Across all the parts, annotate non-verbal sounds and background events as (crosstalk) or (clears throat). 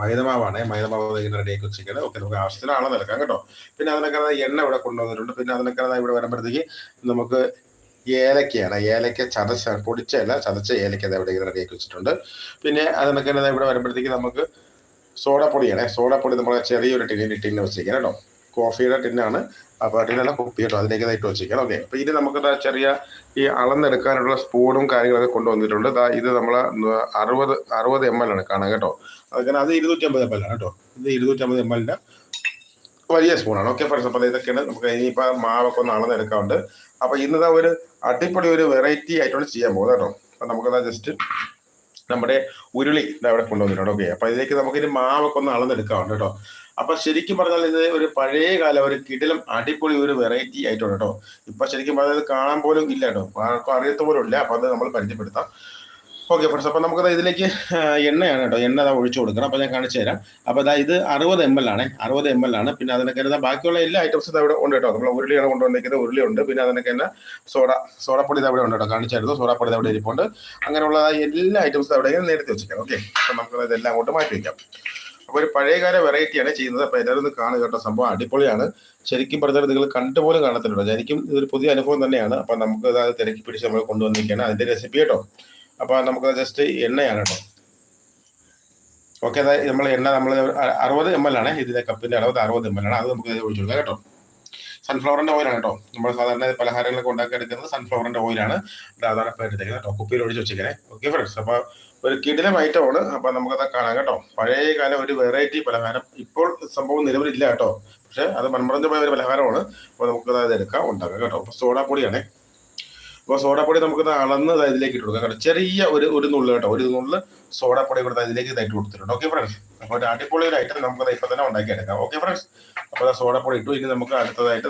മൈദമാവാണ്. മൈദമാവ് ഇങ്ങനെ റെഡിയാക്കി വെച്ചിരിക്കുന്നത് ഓക്കെ നമുക്ക് ആവശ്യത്തിന് ആളെ നിൽക്കാം കേട്ടോ. പിന്നെ അതിനൊക്കെ എണ്ണ ഇവിടെ കൊണ്ടുവന്നിട്ടുണ്ട്. പിന്നെ അതിനൊക്കെ ഇവിടെ വരുമ്പോഴത്തേക്ക് നമുക്ക് ഏലക്കയാണ്. ഏലക്ക ചതച്ച പൊടിച്ചല്ല ചതച്ച ഏലക്ക ഇവിടെ ഇങ്ങനെ റെഡിയാക്കി വെച്ചിട്ടുണ്ട്. പിന്നെ അതിനൊക്കെ ഇവിടെ വരുമ്പോഴത്തേക്ക് നമുക്ക് സോഡപ്പൊടിയാണ്. സോഡപ്പൊടി നമ്മൾ ചെറിയൊരു ടിന്നിൽ ടിന്ന് വെച്ചിരിക്കുന്നത് കേട്ടോ. കോഫിയുടെ ടിന്നാണ്. അപ്പോൾ അതിനുള്ള കുപ്പി കേട്ടോ അതിലേക്ക് ഇട്ട് വെച്ചിരിക്കണം ഓക്കെ അപ്പോൾ ഇത് നമുക്ക് ചെറിയ ഈ അളന്നെടുക്കാനുള്ള സ്പൂണും കാര്യങ്ങളൊക്കെ കൊണ്ടുവന്നിട്ടുണ്ട്. ഇത് നമ്മൾ അറുപത് അറുപത് എം എൽ ആണ് കാണാൻ കേട്ടോ. അതുപോലെ അത് ഇരുന്നൂറ്റി അമ്പത് എം എൽ ആണ് കേട്ടോ. ഇത് ഇരുന്നൂറ്റി അമ്പത് എം എല്ലിന്റെ വലിയ സ്പൂണാണ് ഓക്കെ ഫ്രണ്ട്സ് അപ്പോൾ ഇതൊക്കെയാണ്. നമുക്ക് ഇനിയിപ്പോൾ മാവൊക്കെ ഒന്ന് അളന്നെടുക്കാറുണ്ട് അപ്പോൾ ഇന്നതാ ഒരു അടിപൊളി ഒരു വെറൈറ്റി ആയിട്ടാണ് ചെയ്യാൻ പോകുന്നത് കേട്ടോ. അപ്പോൾ നമുക്കതാ ജസ്റ്റ് നമ്മുടെ ഉരുളി അവിടെ കൊണ്ടുവന്നിട്ടുണ്ട്. ഓക്കെ അപ്പൊ ഇതിലേക്ക് നമുക്ക് ഇനി മാവൊക്കെ ഒന്ന് അളന്നെടുക്കാറുണ്ട് കേട്ടോ. അപ്പൊ ശരിക്കും പറഞ്ഞാൽ ഇത് ഒരു പഴയ കാലം ഒരു കിടിലം അടിപൊളി ഒരു വെറൈറ്റി ആയിട്ടുണ്ട് കേട്ടോ. ഇപ്പൊ ശരിക്കും പറഞ്ഞാൽ കാണാൻ പോലും ഇല്ല കേട്ടോ. അറിയത്ത പോലും ഇല്ല. അപ്പൊ അത് നമ്മൾ പരിചയപ്പെടുത്താം. ഓക്കെ ഫ്രണ്ട്സ് അപ്പൊ നമുക്ക് ഇതിലേക്ക് എണ്ണയാണ് കേട്ടോ. എണ്ണ ഒഴിച്ചു കൊടുക്കണം. അപ്പൊ ഞാൻ കാണിച്ചു തരാം. അപ്പൊ അതാ ഇത് അറുപത് എം എൽ ആണ്. അറുപത് എം എൽ ആണ്. പിന്നെ അതിനൊക്കെ എന്താ ബാക്കിയുള്ള എല്ലാ ഐറ്റംസും ഇവിടെ ഉണ്ട് കേട്ടോ. നമ്മൾ ഉരുളിയാണ് കൊണ്ടുവന്നിരിക്കുന്നത്. ഉരുളി ഉണ്ട്. പിന്നെ അതിനൊക്കെ തന്നെ സോഡ സോഡപ്പൊടി അവിടെ ഉണ്ട് കേട്ടോ. കാണിച്ചായിരുന്നു. സോഡപ്പൊടി അവിടെ ഇരിപ്പുണ്ട്. അങ്ങനെയുള്ള എല്ലാ ഐറ്റംസും അവിടെ നേരത്തെ വെച്ചിരിക്കാം. ഓക്കെ അപ്പൊ നമുക്ക് ഇതെല്ലാം അങ്ങോട്ട് മാറ്റി വയ്ക്കാം ഒരു പഴയകാല വെറൈറ്റിയാണ് ചെയ്യുന്നത്. അപ്പൊ എല്ലാവരും ഒന്ന് കാണുക കേട്ടോ. സംഭവം അടിപൊളിയാണ്. ശരിക്കും പറഞ്ഞാൽ നിങ്ങൾ കണ്ടുപോലും കാണത്തില്ലല്ലോ. ശരിക്കും ഇതൊരു പുതിയ അനുഭവം തന്നെയാണ്. അപ്പൊ നമുക്ക് അത് തിരക്കി പിടിച്ച് നമ്മൾ കൊണ്ടുവന്നിരിക്കുകയാണ്. അതിന്റെ റെസിപ്പി കേട്ടോ. അപ്പൊ നമുക്ക് ജസ്റ്റ് എണ്ണയാണ് കേട്ടോ. ഓക്കെ നമ്മൾ എണ്ണ നമ്മൾ അറുപത് എം എൽ ആണ്. ഇതിന്റെ കപ്പിന്റെ അളവ് അറുപത് എം എൽ ആണ്. അത് നമുക്ക് ഒഴിച്ചു കൊടുക്കാം കേട്ടോ. സൺഫ്ലവറിന്റെ ഓയിലാണ് കേട്ടോ. നമ്മൾ സാധാരണ പലഹാരങ്ങളൊക്കെ ഉണ്ടാക്കി എടുക്കുന്നത് സൺഫ്ലവറിന്റെ ഓയിലാണ് സാധാരണ എടുത്തേക്കുന്നത് കേട്ടോ. കുപ്പിയിൽ ഒഴിച്ച് വെച്ചിരിക്കുന്നത് ഓക്കെ ഫ്രണ്ട്സ് അപ്പൊ ഒരു കിടിലം ഐറ്റമാണ്. അപ്പൊ നമുക്കത് കാണാം കേട്ടോ. പഴയ കാലം ഒരു വെറൈറ്റി പലഹാരം. ഇപ്പോൾ സംഭവം നിലവിലില്ല കേട്ടോ. പക്ഷെ അത് മൺമറഞ്ഞു പോയ ഒരു പലഹാരമാണ്. അപ്പോൾ നമുക്കത് അത് എടുക്കാം ഉണ്ടാക്കാം കേട്ടോ. അപ്പൊ സോഡാപ്പൊടിയാണേ. അപ്പോൾ സോഡാപ്പൊടി നമുക്ക് അളന്ന് ഇതിലേക്ക് ഇട്ട് കൊടുക്കാം കേട്ടോ. ചെറിയ ഒരു ഒരു നുള്ളു കേട്ടോ. ഒരു നുള്ളു സോഡാപ്പൊടി കൊടുത്ത് ഇതിലേക്ക് ഇതായിട്ട് കൊടുത്തിട്ടുണ്ട്. ഓക്കെ ഫ്രണ്ട്സ് അപ്പോൾ ഒരു അടിപൊളി ഒരു ഐറ്റം നമുക്ക് ഇപ്പൊ തന്നെ ഉണ്ടാക്കി എടുക്കാം ഓക്കെ ഫ്രണ്ട്സ് അപ്പോൾ സോഡാപ്പൊടി ഇട്ടു. ഇനി നമുക്ക് അടുത്തതായിട്ട്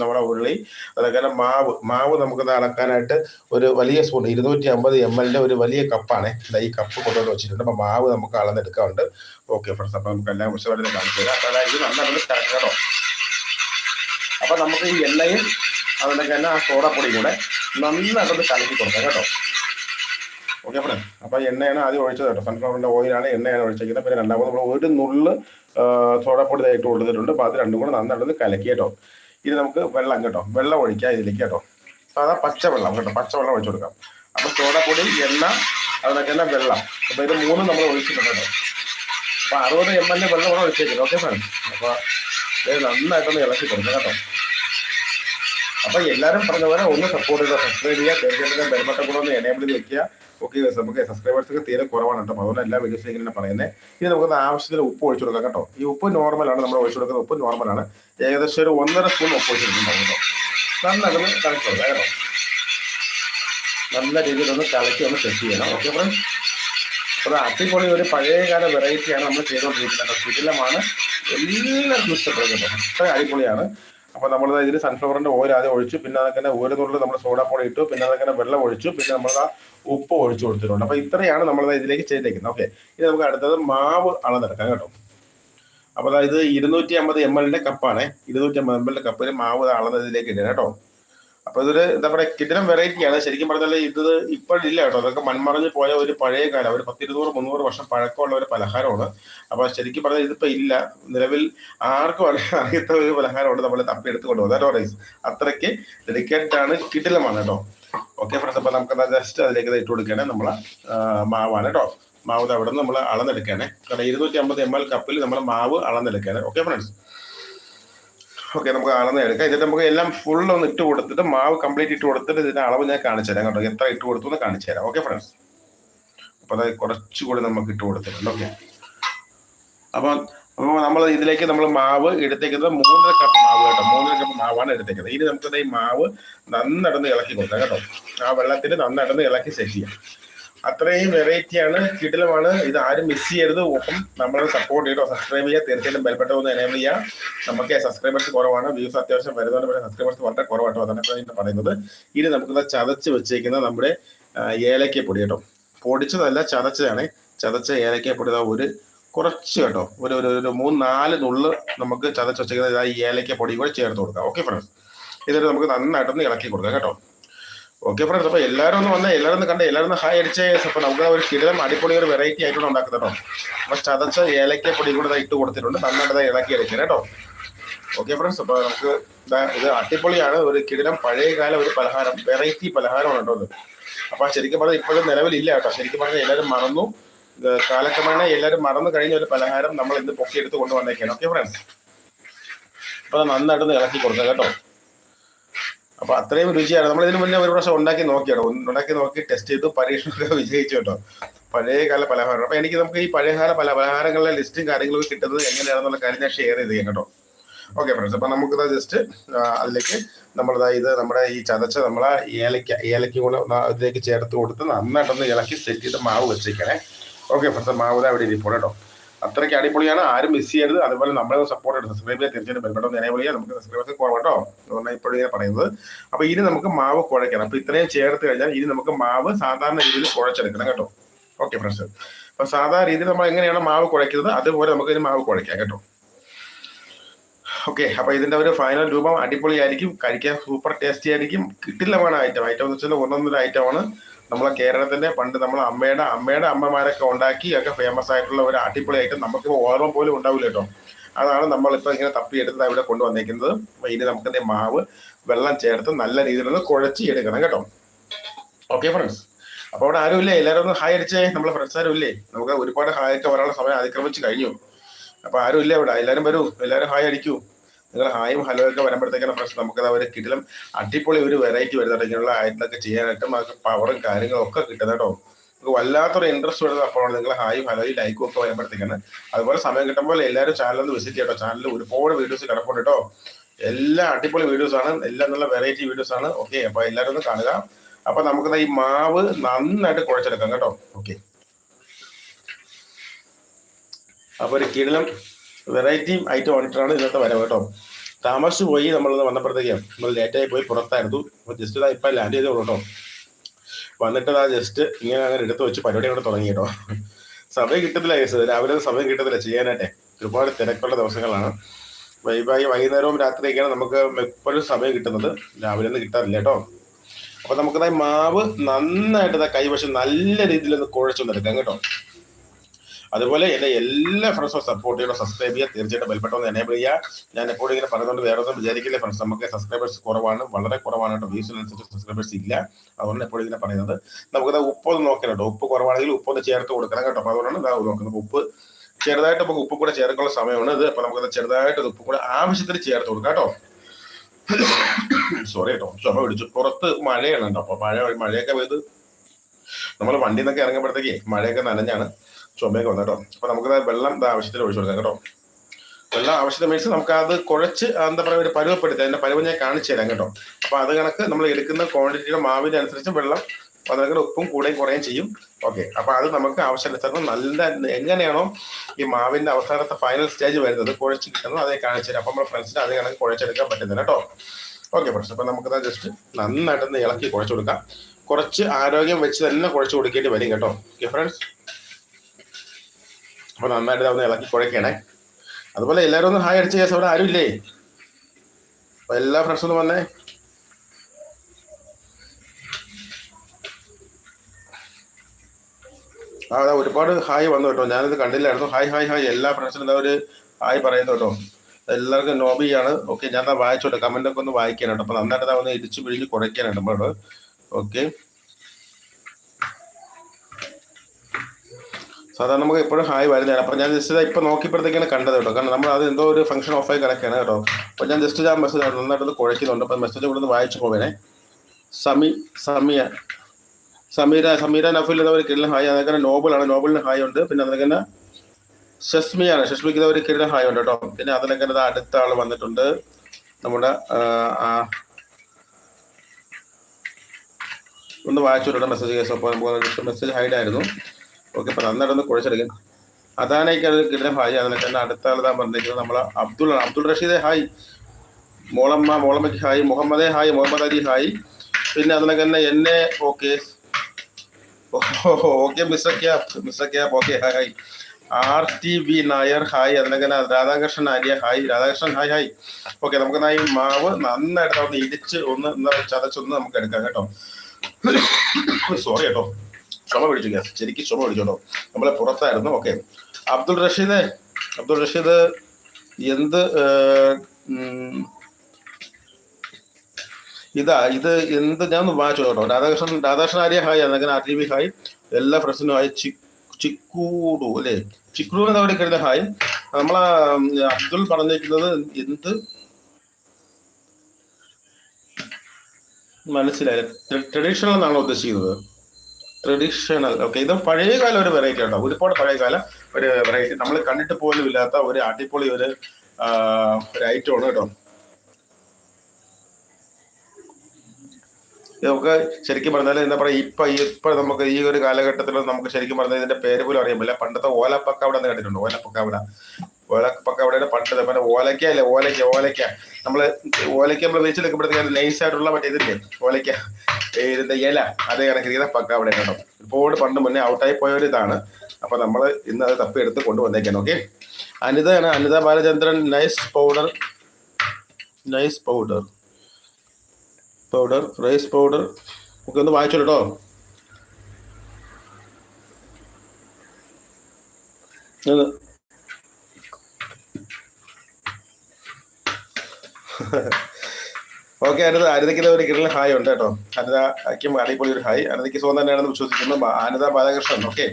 നമ്മുടെ ഉള്ളി അതേപോലെ മാവ്. മാവ് നമുക്ക് അളക്കാനായിട്ട് ഒരു വലിയ സ്പൂൺ ഇരുന്നൂറ്റി അമ്പത് എം എല്ലിന്റെ ഒരു വലിയ കപ്പാണ്. ഈ കപ്പ് കൊണ്ടുവന്ന് വെച്ചിട്ടുണ്ട്. അപ്പോൾ മാവ് നമുക്ക് അളന്നെടുക്കാറുണ്ട് ഓക്കെ ഫ്രണ്ട്സ് അപ്പോൾ നമുക്ക് എല്ലാം വിശദമായിട്ട് കാണിച്ചു തരാം. അപ്പോൾ അതായത് നന്നായിട്ട് കറക്കട്ടോ അപ്പോൾ നമുക്ക് ഈ എണ്ണയും അതുകൊണ്ട് തന്നെ ആ സോഡാപ്പൊടി കൂടെ നന്നായിട്ടൊന്ന് കലക്കി കൊടുക്കാം കേട്ടോ. ഓക്കെ അപ്പോൾ അപ്പോൾ എണ്ണയാണ് ആദ്യം ഒഴിച്ചത് കേട്ടോ. സൺഫ്ലവറിന്റെ ഓയിലാണ് എണ്ണയാണ് ഒഴിച്ചിരിക്കുന്നത് പിന്നെ രണ്ടാമത് നമ്മൾ ഒരു നുള്ള് സോഡാപ്പൊടി ഇതായിട്ട് കൊടുത്തിട്ടുണ്ട് അപ്പോൾ അത് രണ്ടും കൂടെ നന്നായിട്ടൊന്ന് കലക്കി കേട്ടോ. ഇനി നമുക്ക് വെള്ളം കേട്ടോ. വെള്ളം ഒഴിക്കാം ഇതിലേക്ക് കേട്ടോ. സാധാ പച്ചവെള്ളം കേട്ടോ. പച്ചവെള്ളം ഒഴിച്ചു കൊടുക്കാം. അപ്പൊ ചോടപ്പൊടി എണ്ണ അതിനൊക്കെ തന്നെ വെള്ളം. അപ്പൊ ഇത് മൂന്നും നമ്മൾ ഒഴിച്ചിട്ടുണ്ട് കേട്ടോ. അപ്പൊ അറുപത് എം എൽ വെള്ളം കൂടെ ഒഴിച്ചേക്കുന്നത് ഓക്കെ സാർ അപ്പൊ ഇത് നന്നായിട്ടൊന്ന് ഇളക്കി കൊടുക്കാം കേട്ടോ. അപ്പൊ എല്ലാവരും പറഞ്ഞ പോലെ ഒന്ന് സപ്പോർട്ട് ചെയ്യുക സബ്സ്ക്രൈബ് ചെയ്യുക തീർച്ചയായിട്ടും ബെൽബട്ടൺ കൂടെ ഒന്ന് എനേബിൾ ചെയ്ത് വെക്കുക. ഓക്കെ നമുക്ക് സബ്സ്ക്രൈബേഴ്സ് ഒക്കെ തീരെ കുറവാണ് കേട്ടോ. അതുകൊണ്ട് എല്ലാ വീഡിയോസിലേക്ക് ഇങ്ങനെ പറയുന്നത് ഇനി നമുക്ക് ആവശ്യത്തിന് ഉപ്പ് ഒഴിച്ചു കൊടുക്കാം കേട്ടോ. ഈ ഉപ്പ് നോർമലാണ് നമ്മൾ ഒഴിച്ചു കൊടുക്കുന്ന ഉപ്പ് നോർമലാണ് ഏകദേശം ഒരു ഒന്നര സ്പൂൺ ഉപ്പ് ഒഴിച്ചിട്ടുണ്ടാവും കേട്ടോ. നല്ലതൊന്ന് കലക്കി കൊടുക്കാം കേട്ടോ. നല്ല രീതിയിൽ ഒന്ന് കലക്കി ഒന്ന് സെറ്റ് ചെയ്യണം. ഓക്കെ ഫ്രണ്ട്സ് അപ്പോൾ അടിപൊളി ഒരു പഴയകാല വെറൈറ്റിയാണ് നമ്മൾ ചെയ്തുകൊണ്ടിരിക്കുന്നത് കേട്ടോ. കിടിലമാണ് എല്ലാവർക്കും ഇഷ്ടപ്പെടുന്നത് അത്ര അടിപൊളിയാണ്. അപ്പോൾ നമ്മൾ ഇതിൽ സൺഫ്ലവറിന്റെ ഓയിൽ ആദ്യം ഒഴിച്ചു പിന്നെ അതൊക്കെ ഓരോ നുള്ളിൽ നമ്മൾ സോഡാപ്പൊടി ഇട്ടു പിന്നെ അതൊക്കെ വെള്ളം ഒഴിച്ചു പിന്നെ നമ്മൾ ആ ഉപ്പ് ഒഴിച്ചു കൊടുത്തിട്ടുണ്ട്. അപ്പോൾ ഇത്രയാണ് നമ്മൾ ഇതിലേക്ക് ചെയ്തേക്കുന്നത്. ഓക്കെ. ഇനി നമുക്ക് അടുത്തത് മാവ് അളന്നെടുക്കാം കേട്ടോ. അപ്പോൾ അതായത് ഇരുന്നൂറ്റി അമ്പത് എം എല്ലിന്റെ കപ്പാണ് ഇരുന്നൂറ്റി അമ്പത് എം എല്ലിന്റെ കപ്പിൽ മാവ് അളന്നതിലേക്ക് ഇടുക കേട്ടോ. അപ്പൊ ഇതൊരു പറയുക കിടിലം വെറൈറ്റിയാണ് ശരിക്കും പറഞ്ഞാൽ ഇത് ഇപ്പോഴില്ല കേട്ടോ. അതൊക്കെ മൺമറഞ്ഞ് പോയ ഒരു പഴയ കാലം. ഒരു പത്തിരുന്നൂറ് മുന്നൂറ് വർഷം പഴക്കമുള്ള ഒരു പലഹാരമാണ്. അപ്പൊ ശരിക്കും പറഞ്ഞാൽ ഇതിപ്പോ ഇല്ല. നിലവിൽ ആർക്കും അറിയാത്ത ഒരു പലഹാരമാണ് നമ്മൾ തപ്പിയെടുത്ത് കൊണ്ടുപോകുന്നത് കേട്ടോ റൈസ് അത്രയ്ക്ക് ഡെഡിക്കേറ്റഡ് ആണ് കിടിലമാണ് കേട്ടോ. ഓക്കെ ഫ്രണ്ട്സ് അപ്പൊ നമുക്ക് ജസ്റ്റ് അതിലേക്ക് ഇട്ട് കൊടുക്കണേ നമ്മളെ മാവാണ് കേട്ടോ. മാവ് അവിടെ നിന്ന് നമ്മൾ അളന്നെടുക്കണേ കാരണം ഇരുന്നൂറ്റി അമ്പത് എം എൽ കപ്പിൽ നമ്മൾ മാവ് അളന്നെടുക്കണേ ഓക്കെ ഫ്രണ്ട്സ് ഓക്കെ നമുക്ക് അളന്ന് എടുക്കാം. ഇതിൽ നമുക്ക് എല്ലാം ഫുൾ ഒന്ന് ഇട്ട് കൊടുത്തിട്ട് മാവ് കംപ്ലീറ്റ് ഇട്ട് കൊടുത്തിട്ട് ഇതിന്റെ അളവ് ഞാൻ കാണിച്ചു തരാം കേട്ടോ. എത്ര ഇട്ട് കൊടുത്തു എന്ന് കാണിച്ചു തരാം. ഓക്കെ ഫ്രണ്ട്സ് അപ്പൊ അത് കുറച്ചുകൂടി നമുക്ക് ഇട്ട് കൊടുത്തിട്ടുണ്ട്. ഓക്കെ. അപ്പൊ അപ്പോൾ നമ്മൾ ഇതിലേക്ക് നമ്മൾ മാവ് എടുത്തേക്കുന്നത് മൂന്നര കപ്പ് മാവ് കേട്ടോ. മൂന്നര കപ്പ് മാവാണ് എടുത്തേക്കുന്നത്. ഇനി നമുക്ക് ഈ മാവ് നന്നടന്ന് ഇളക്കി കൊടുക്കാം കേട്ടോ. ആ വെള്ളത്തിൽ നന്നടന്ന് ഇളക്കി സെറ്റ് ചെയ്യാം. അത്രയും വെറൈറ്റിയാണ് കിടിലമാണ്. ഇത് ആരും മിസ് ചെയ്യരുത്. ഒപ്പം നമ്മൾ സപ്പോർട്ട് ചെയ്തോ സബ്സ്ക്രൈബ് ചെയ്യുക തീർച്ചയായിട്ടും ബെൽബട്ടൺ ഒന്ന് എനേബിൾ ചെയ്യുക നമുക്ക് സബ്സ്ക്രൈബേഴ്സ് കുറവാണ്. വ്യൂസ് അത്യാവശ്യം വരുന്നതുകൊണ്ട് പക്ഷേ സബ്സ്ക്രൈബേഴ്സ് വളരെ കുറവാട്ടോ. അതാണ് പറയുന്നത്. ഇനി നമുക്ക് ചതച്ച് വെച്ചേക്കുന്ന നമ്മുടെ ഏലക്ക പൊടി കേട്ടോ. പൊടിച്ചതല്ല ചതച്ചതാണ്. ചതച്ച ഏലക്ക പൊടി ഒരു കുറച്ച് കേട്ടോ. ഒരു ഒരു ഒരു മൂന്ന് നാല് നുള്ള് നമുക്ക് ചതച്ച് വെച്ചേക്കുന്ന ഏലക്ക പൊടി കൂടെ ചേർത്ത് കൊടുക്കാം. ഓക്കെ ഫ്രണ്ട്സ് ഇതിൽ നമുക്ക് നന്നായിട്ടൊന്ന് ഇളക്കി കൊടുക്കാം കേട്ടോ. ഓക്കെ ഫ്രണ്ട്സ് അപ്പൊ എല്ലാവരും ഒന്ന് വന്ന് എല്ലാവരും ഒന്ന് കണ്ട് എല്ലാവരും ഒന്ന് ഹായ് അടിച്ച്. അപ്പൊ നമുക്ക് ഒരു കിടലം അടിപൊളി ഒരു വെറൈറ്റി ആയിട്ടാണ് ഉണ്ടാക്കുന്നത് കേട്ടോ. അപ്പൊ ചതച്ച ഏലക്ക പൊടി കൂടെ ഇട്ട് കൊടുത്തിട്ടുണ്ട്. നന്നായിട്ട് ഇളക്കി എടുക്കുക കേട്ടോ. ഓക്കെ ഫ്രണ്ട്സ് അപ്പൊ നമുക്ക് ഇത് അടിപൊളിയാണ്. ഒരു കിടിലം പഴയകാല ഒരു പലഹാരം വെറൈറ്റി പലഹാരമാണ് കേട്ടോ അത് അപ്പൊ ശരിക്കും പറഞ്ഞാൽ ഇപ്പോഴും നിലവിലില്ല കേട്ടോ. ശരിക്കും പറഞ്ഞാൽ എല്ലാവരും മറന്നു. കാലക്രമേണ എല്ലാവരും മറന്നു കഴിഞ്ഞ ഒരു പലഹാരം നമ്മൾ ഇന്ന് പൊക്കിയെടുത്ത് കൊണ്ടുവന്നേക്കാണ് ഓക്കെ ഫ്രണ്ട്സ് അപ്പൊ നന്നായിട്ട് ഇളക്കി കൊടുക്കുക കേട്ടോ. അപ്പൊ അത്രയും രുചിയാണ്. നമ്മൾ ഇതിന് മുന്നേ ഒരു പ്രാവശ്യം ഉണ്ടാക്കി നോക്കിയാണ്. ഉണ്ടാക്കി നോക്കി ടെസ്റ്റ് ചെയ്തു പരീക്ഷണമൊക്കെ വിജയിച്ചു കേട്ടോ. പഴയകാല പലഹാരം അപ്പൊ എനിക്ക് നമുക്ക് ഈ പഴയകാല പല പലഹാരങ്ങളിലെ ലിസ്റ്റും കാര്യങ്ങളൊക്കെ കിട്ടുന്നത് എങ്ങനെയാണെന്നുള്ള കാര്യം ഞാൻ ഷെയർ ചെയ്ത് കേട്ടോ. ഓക്കെ ഫ്രണ്ട്സ് അപ്പൊ നമുക്കിത് ജസ്റ്റ് അതിലേക്ക് നമ്മളിതാ ഇത് നമ്മുടെ ഈ ചതച്ച നമ്മളെ ഏലക്ക ഏലക്ക കൂടെ ഇതിലേക്ക് ചേർത്ത് കൊടുത്ത് നന്നായിട്ടൊന്ന് ഇളക്കി സെറ്റ് ചെയ്ത് മാവ് വെച്ചേക്കണേ. ഓക്കെ ഫ്രണ്ട്സ് മാവ് അവിടെ ഇരിപ്പോൾ കേട്ടോ. അത്രയ്ക്ക് അടിപൊളിയാണ്. ആരും മിസ് ചെയ്യരുത്. അതുപോലെ നമ്മളെ സപ്പോർട്ട് ചെയ്ത് സബ്സ്ക്രൈബ് ചെയ്യാൻ തീർച്ചയായിട്ടും ചെയ്യാം. നമുക്ക് സബ്സ്ക്രൈബേഴ്സ് കുറവട്ടോ എന്നാണ് ഇപ്പോഴും പറയുന്നത്. അപ്പൊ ഇനി നമുക്ക് മാവ് കുഴയ്ക്കണം അപ്പൊ ഇത്രയും ചേർത്ത് കഴിഞ്ഞാൽ ഇനി നമുക്ക് മാവ് സാധാരണ രീതിയിൽ കുഴച്ചെടുക്കണം കേട്ടോ. ഓക്കെ ഫ്രണ്ട്സ് അപ്പൊ സാധാരണ രീതിയിൽ നമ്മൾ എങ്ങനെയാണ് മാവ് കുഴയ്ക്കുന്നത്? അതുപോലെ നമുക്ക് ഇതിന് മാവ് കുഴയ്ക്കാം കേട്ടോ. ഓക്കെ അപ്പൊ ഇതിന്റെ ഒരു ഫൈനൽ രൂപം അടിപൊളിയായിരിക്കും. കഴിക്കാൻ സൂപ്പർ ടേസ്റ്റി ആയിരിക്കും. കിട്ടില്ലമാണ് ഐറ്റം ഐറ്റം എന്ന് വെച്ചാൽ ഒന്നൊന്നൊരു ഐറ്റമാണ് നമ്മളെ കേരളത്തിന്റെ പണ്ട് നമ്മളെ അമ്മയുടെ അമ്മയുടെ അമ്മമാരൊക്കെ ഉണ്ടാക്കി ഒക്കെ ഫേമസ് ആയിട്ടുള്ള ഒരു അടിപൊളി ഐറ്റം നമുക്ക് ഓർമ്മ പോലും ഉണ്ടാവില്ല കേട്ടോ. അതാണ് നമ്മളിപ്പോൾ ഇങ്ങനെ തപ്പിയെടുത്ത് ഇവിടെ കൊണ്ടുവന്നേക്കുന്നത് ഇനി നമുക്ക് ദേ മാവ് വെള്ളം ചേർത്ത് നല്ല രീതിയിലൊന്ന് കുഴച്ചി എടുക്കണം കേട്ടോ. ഓക്കെ ഫ്രണ്ട്സ് അപ്പോൾ അവിടെ ആരും ഇല്ലേ എല്ലാവരും ഒന്ന് ഹായ് അടിച്ചേ. നമ്മളെ ഫ്രണ്ട്സ് ആരും ഇല്ലേ നമുക്ക് ഒരുപാട് ഹായ് ഒക്കെ വരാനുള്ള സമയം അതിക്രമിച്ച് കഴിഞ്ഞു. അപ്പൊ ആരും ഇല്ലേ അവിടെ? എല്ലാവരും വരൂ. എല്ലാവരും ഹായ് അടിക്കൂ. നിങ്ങൾ ഹായും ഹലോ ഒക്കെ വരുമ്പോഴത്തേക്കാണ് ഫ്രണ്ട്സ് നമുക്കത് ഒരു കിടിലം അടിപൊളി ഒരു വെറൈറ്റി വരുന്നുണ്ട്. ഇങ്ങനെയുള്ള ആയിട്ടൊക്കെ ചെയ്യാനായിട്ടും അതൊക്കെ പവറും കാര്യങ്ങളും ഒക്കെ കിട്ടുന്നത് കേട്ടോ. നമുക്ക് വല്ലാത്തൊരു ഇൻട്രസ്റ്റ് വരുന്നത് അപ്പോഴാണ് നിങ്ങൾ ഹായും ഹലോയും ലൈക്കും ഒക്കെ വരുമ്പോഴത്തേക്കാണ്. അതുപോലെ സമയം കിട്ടുമ്പോൾ എല്ലാവരും ചാനൽ ഒന്ന് വിസിറ്റ് ചെയ്യട്ടോ. ചാനലിൽ ഒരുപാട് വീഡിയോസ് കിടപ്പുണ്ട് കേട്ടോ. എല്ലാ അടിപൊളി വീഡിയോസ് ആണ്. എല്ലാം നല്ല വെറൈറ്റി വീഡിയോസ് ആണ്. ഓക്കെ അപ്പൊ എല്ലാവരും ഒന്ന് കാണുക. അപ്പൊ നമുക്ക് ഈ മാവ് നന്നായിട്ട് കുഴച്ചെടുക്കാം കേട്ടോ. ഓക്കെ അപ്പൊ ഒരു കിടിലം വെറൈറ്റി ഐറ്റം വന്നിട്ടാണ് ഇന്നത്തെ വരവ് കേട്ടോ. താമസിച്ചു പോയി നമ്മൾ വന്നപ്പോഴത്തേക്കും നമ്മൾ ലേറ്റായി പോയി പുറത്തായിരുന്നു. അപ്പൊ ജസ്റ്റ് ഇതാ ഇപ്പൊ ലാൻഡ് ചെയ്തോളൂ കേട്ടോ. വന്നിട്ട് ആ ജസ്റ്റ് ഇങ്ങനെ അങ്ങനെ എടുത്ത് വെച്ച് പരിപാടി കൂടെ തുടങ്ങി കേട്ടോ. സമയം കിട്ടത്തില്ല കേസ് രാവിലെ സമയം കിട്ടത്തില്ല ചെയ്യാനായിട്ടെ. ഒരുപാട് തിരക്കുള്ള ദിവസങ്ങളാണ്. വൈകായി വൈകുന്നേരവും രാത്രിയൊക്കെയാണ് നമുക്ക് എപ്പോഴും സമയം കിട്ടുന്നത്. രാവിലെ ഒന്നും കിട്ടാറില്ല കേട്ടോ. അപ്പൊ നമുക്കതായി മാവ് നന്നായിട്ട് കൈവശം നല്ല രീതിയിൽ ഒന്ന് കുഴച്ചൊന്നെടുക്കാം കേട്ടോ. അതുപോലെ എന്റെ എല്ലാ ഫ്രണ്ട്സും സപ്പോർട്ട് ചെയ്യണം സബ്സ്ക്രൈബ് ചെയ്യുക തീർച്ചയായിട്ടും ബെൽബട്ടൺ ഒന്ന് എനേബിൾ ചെയ്യുക. ഞാൻ എപ്പോഴും ഇങ്ങനെ പറയുന്നുണ്ട് വേറെ ഒന്നും വിചാരിക്കില്ല ഫ്രണ്ട്സ് നമുക്ക് സബ്സ്ക്രൈബേഴ്സ് കുറവാണ് വളരെ കുറവാണ് കേട്ടോ. വ്യൂസിനനുസരിച്ച് സബ്സ്ക്രൈബേഴ്സ് ഇല്ല. അതുകൊണ്ട് എപ്പോഴും ഇങ്ങനെ പറയുന്നത് നമുക്കത് ഉപ്പൊന്ന് നോക്കണം കേട്ടോ. ഉപ്പ് കുറവാണെങ്കിൽ ഉപ്പൊന്ന് ചേർത്ത് കൊടുക്കണം കേട്ടോ. അപ്പൊ അതുകൊണ്ടാണ് നോക്കുന്നത്. ഉപ്പ് ചെറുതായിട്ട് നമുക്ക് ഉപ്പ് കൂടെ ചേർക്കാനുള്ള സമയമാണ് ഇത്. അപ്പൊ നമുക്ക് ചെറുതായിട്ട് ഉപ്പ് കൂടെ ആവശ്യത്തിന് ചേർത്ത് കൊടുക്കാം കേട്ടോ. സോറി കേട്ടോ. ചുമ പിടിച്ചു. പുറത്ത് മഴയാണ് കേട്ടോ. അപ്പൊ മഴ മഴയൊക്കെ പെയ്ത് നമ്മൾ വണ്ടിയിൽ നിന്നൊക്കെ ഇറങ്ങുമ്പോഴത്തേക്ക് മഴയൊക്കെ നനഞ്ഞാണ്. ചുമയൊക്കെ വന്നു കേട്ടോ. അപ്പൊ നമുക്ക് വെള്ളം ആവശ്യത്തിന് ഒഴിച്ചു കൊടുക്കാം കേട്ടോ. വെള്ളം ആവശ്യത്തിന് മീൻസ് നമുക്ക് അത് കുഴച്ച് എന്താ പറയുക ഒരു പരുവപ്പെടുത്തി അതിന്റെ പരുവ ഞാൻ കാണിച്ചു തരാം കേട്ടോ. അപ്പൊ അത് കണക്ക് നമ്മൾ എടുക്കുന്ന ക്വാണ്ടിറ്റിയുടെ മാവിന്റെ അനുസരിച്ച് വെള്ളം അതിനകത്ത് ഉപ്പും കൂടെയും കുറയും ചെയ്യും. ഓക്കെ. അപ്പൊ അത് നമുക്ക് ആവശ്യാനുസരണം നല്ല എങ്ങനെയാണോ ഈ മാവിന്റെ അവസാനത്തെ ഫൈനൽ സ്റ്റേജ് വരുന്നത് കുഴച്ച് കിട്ടുന്നത് അതേ കാണിച്ചു തരാം. അപ്പൊ നമ്മുടെ ഫ്രണ്ട്സിന് അത് കണക്ക് കുഴച്ചെടുക്കാൻ പറ്റുന്നില്ല കേട്ടോ. ഓക്കെ ഫ്രണ്ട്സ് അപ്പൊ നമുക്ക് ജസ്റ്റ് നന്നായിട്ടൊന്ന് ഇളക്കി കുഴച്ച് കൊടുക്കാം. കുറച്ച് ആരോഗ്യം വെച്ച് തന്നെ കുഴച്ച് കൊടുക്കേണ്ടി വരും കേട്ടോ. ഓക്കെ ഫ്രണ്ട്സ് അപ്പൊ നന്നായിട്ട് ഒന്ന് ഇളക്കി കുഴക്കണേ. അതുപോലെ എല്ലാവരും ഒന്ന് ഹായ് അടിച്ച കേസ് അവിടെ ആരും ഇല്ലേ അപ്പൊ എല്ലാ ഫ്രണ്ട്സും ഒന്ന് വന്നേ. ആ അതാ ഒരുപാട് ഹായ് വന്നു കേട്ടോ. ഞാനിത് കണ്ടില്ലായിരുന്നു. Hi hi hi. എല്ലാ ഫ്രണ്ട്സിനും എന്താ ഒരു ഹായ് പറയുന്നു കേട്ടോ. എല്ലാവർക്കും നോബിയാണ് ഓക്കെ ഞാൻ വായിച്ചോട്ടെ കമന്റ് ഒക്കെ ഒന്ന് വായിക്കാനുണ്ട് അപ്പൊ നന്നായിട്ട് ഒന്ന് ഇടിച്ചു പിഴിഞ്ഞ് കുറയ്ക്കാനുണ്ട് ഓക്കെ. സാധാരണ നമുക്ക് എപ്പോഴും ഹായ് വരുന്നതാണ് അപ്പൊ ഞാൻ ജസ്റ്റ് ഇപ്പൊ നോക്കിയപ്പോഴത്തേക്കാണ് കണ്ടത് കേട്ടോ. കാരണം നമ്മൾ അത് എന്തോ ഒരു ഫംഗ്ഷൻ ഓഫ് ആയി കിടക്കുകയാണ് കേട്ടോ. അപ്പോൾ ഞാൻ ജസ്റ്റ് ഞാൻ മെസ്സേജ് നന്നായിട്ട് കുഴക്കുന്നുണ്ട്. അപ്പൊ മെസ്സേജ് കൂടെ വായിച്ചു പോവേനെ സമി സമിയ സമീര സമീര നഫീൽ എന്നവർ കിരണ ഹായ്. അതൊക്കെ നോബിളാണ് നോബിളിന് ഹായ് ഉണ്ട്. പിന്നെ അതിനൊക്കെ ഷസ്മിയാണ് ഷസ്മിക്ക് ഒരു കിരണ ഹായ് ഉണ്ട് കേട്ടോ. പിന്നെ അതിനൊക്കെ അടുത്ത ആൾ വന്നിട്ടുണ്ട്. നമ്മുടെ ആ, ആ, ഒന്ന് വായിച്ചു വിട്ടോ മെസ്സേജ് കേസ്. അപ്പോൾ നമുക്ക് മെസ്സേജ് ഹൈഡ് ആയിരുന്നു. ഓക്കെ അപ്പൊ നന്നായിട്ടൊന്ന് കുഴച്ചെടുക്കും. അതാനേക്ക് അത് കിരൺ ഹായ് അതിനൊക്കെ തന്നെ അടുത്ത ആൾ താൻ പറഞ്ഞിരിക്കുന്നത് നമ്മളെ അബ്ദുൾ അബ്ദുൾ റഷീദെ ഹായ്. മോളമ്മ മോളമ്മയ്ക്ക് ഹായ്. മുഹമ്മദേ ഹായ്. മുഹമ്മദ് അലി ഹായ്. പിന്നെ അതിനൊക്കെ തന്നെ എന്നെ okay. Okay mister cap. Mister okay hi hi. R T V Nair hi. അതിനൊക്കെ തന്നെ Radhakrishnan Arya hi. Radhakrishnan hi hi. Okay നമുക്ക് ഈ മാവ് നന്നായിട്ട് ഒന്ന് ഇടിച്ച് ഒന്ന് ചതച്ചൊന്ന് നമുക്ക് എടുക്കാം കേട്ടോ. (coughs) സോറി കേട്ടോ. ക്ഷമ പിടിച്ചു ഗ്യാസ് ശരിക്കും പിടിച്ചോട്ടോ നമ്മളെ പുറത്തായിരുന്നു. ഓക്കെ. അബ്ദുൾ റഷീദ് അബ്ദുൾ റഷീദ് എന്ത് ഇതാ ഇത് എന്ത് ഞാൻ വായിച്ചു കേട്ടോ. രാധാകൃഷ്ണൻ രാധാകൃഷ്ണൻ ആര്യ ഹായ്. അങ്ങനെ ആർ ടി വി ഹായ്. എല്ലാ ഫ്രണ്ട്സിനും ആയി ചിക്കൂടു അല്ലേ? ചിക്കൂടു എന്ന് അവിടെ കരുത ഹായ്. നമ്മളെ അബ്ദുൾ പറഞ്ഞിരിക്കുന്നത് എന്ത്? മനസ്സിലായി ട്രഡീഷണൽ എന്നാണോ ഉദ്ദേശിക്കുന്നത്? ട്രഡീഷണൽ ഓക്കെ ഇത് പഴയകാല ഒരു വെറൈറ്റി ഉണ്ടോ ഒരുപാട് പഴയകാല ഒരു വെറൈറ്റി നമ്മൾ കണ്ടിട്ട് പോലും ഇല്ലാത്ത ഒരു അടിപൊളി ഒരു ഒരു ഐറ്റമാണ് കേട്ടോ. നമുക്ക് ശരിക്കും പറഞ്ഞാൽ എന്താ പറയുക ഇപ്പൊ ഇപ്പൊ നമുക്ക് ഈ ഒരു കാലഘട്ടത്തിൽ നമുക്ക് ശരിക്കും പറഞ്ഞാൽ ഇതിന്റെ പേര് പോലും അറിയാൻ പറ്റില്ല. പണ്ടത്തെ ഓലപ്പക്കവിടെ എന്ന് കണ്ടിട്ടുണ്ട് ഓലപ്പക്കവിടെ ഓലപ്പക്കവിടെ പണ്ടത് മറ്റേ ഓലയ്ക്ക അല്ലേ ഓലയ്ക്ക ഓലയ്ക്ക. നമ്മൾ ഓലയ്ക്ക നമ്മൾ വെച്ചെടുക്കുമ്പോഴത്തേക്കും നൈസ് ആയിട്ടുള്ള മറ്റേ ഇതില്ലേ ഓലക്ക ഈ ഇതിന്റെ ഇല? അതേ പക്ക അവിടെ കേട്ടോ. ഒരുപാട് പണ്ട് മുന്നേ ഔട്ടായി പോയ ഒരു ഇതാണ്. അപ്പൊ നമ്മൾ ഇന്ന് അത് തപ്പി എടുത്ത് കൊണ്ടുവന്നേക്കാണ് okay അനിതയാണ് Anitha Balachandran nice powder nice powder powder rice powder ഒക്കെ ഒന്ന് വായിച്ചു കേട്ടോ. ഇത്. ഓക്കെ അനിത അനിതയ്ക്ക് ഒരു കിടലിൽ ഹായ് ഉണ്ട് കേട്ടോ. അനിതയ്ക്കും അടിപൊളി ഒരു ഹായ് അനിതയ്ക്ക് സുഖം തന്നെയാണെന്ന് വിശ്വസിക്കുന്നു. അനിത ബാലകൃഷ്ണൻ ഓക്കെ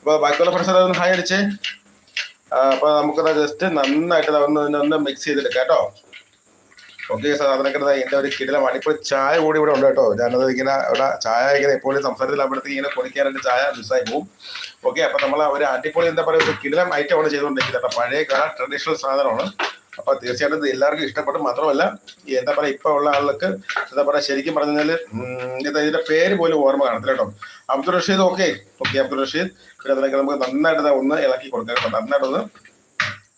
അപ്പൊ ബാക്കിയുള്ള ഫ്രണ്ട്സ് ഒന്ന് ഹായ് അടിച്ചേ. ആ, അപ്പൊ നമുക്കത് ജസ്റ്റ് നന്നായിട്ട് ഒന്ന് ഒന്ന് മിക്സ് ചെയ്തെടുക്കാം കേട്ടോ. ഓക്കെ അതിനൊക്കെ എന്റെ ഒരു കിടലം അടിപൊളി ചായ കൂടി ഇവിടെ ഉണ്ട് കേട്ടോ. ഞാനത് ഇങ്ങനെ ഇവിടെ ചായ ഇങ്ങനെ എപ്പോഴും സംസാരത്തിൽ അവിടുത്തെ ഇങ്ങനെ കുടിക്കാനായിട്ട് ചായ മിസ്സായി പോകും ഓക്കെ അപ്പൊ നമ്മൾ ഒരു അടിപൊളി എന്താ പറയുക ഒരു കിടിലം ഐറ്റം ആണ് ചെയ്തുകൊണ്ടിരിക്കുന്നത് പഴയ കാല ട്രഡീഷണൽ സാധനമാണ്. അപ്പൊ തീർച്ചയായിട്ടും എല്ലാവർക്കും ഇഷ്ടപ്പെടും മാത്രമല്ല എന്താ പറയാ ഇപ്പൊ ഉള്ള ആളുകൾക്ക് എന്താ പറയാ ശരിക്കും പറഞ്ഞാൽ ഇതിന്റെ പേര് പോലും ഓർമ്മ കാണത്തില്ല കേട്ടോ. Abdul Rasheed okay okay Abdul Rasheed. പിന്നെ അതിനൊക്കെ നമുക്ക് നന്നായിട്ട് ഒന്ന് ഇളക്കി കൊടുക്കാം കേട്ടോ. നന്നായിട്ടൊന്ന്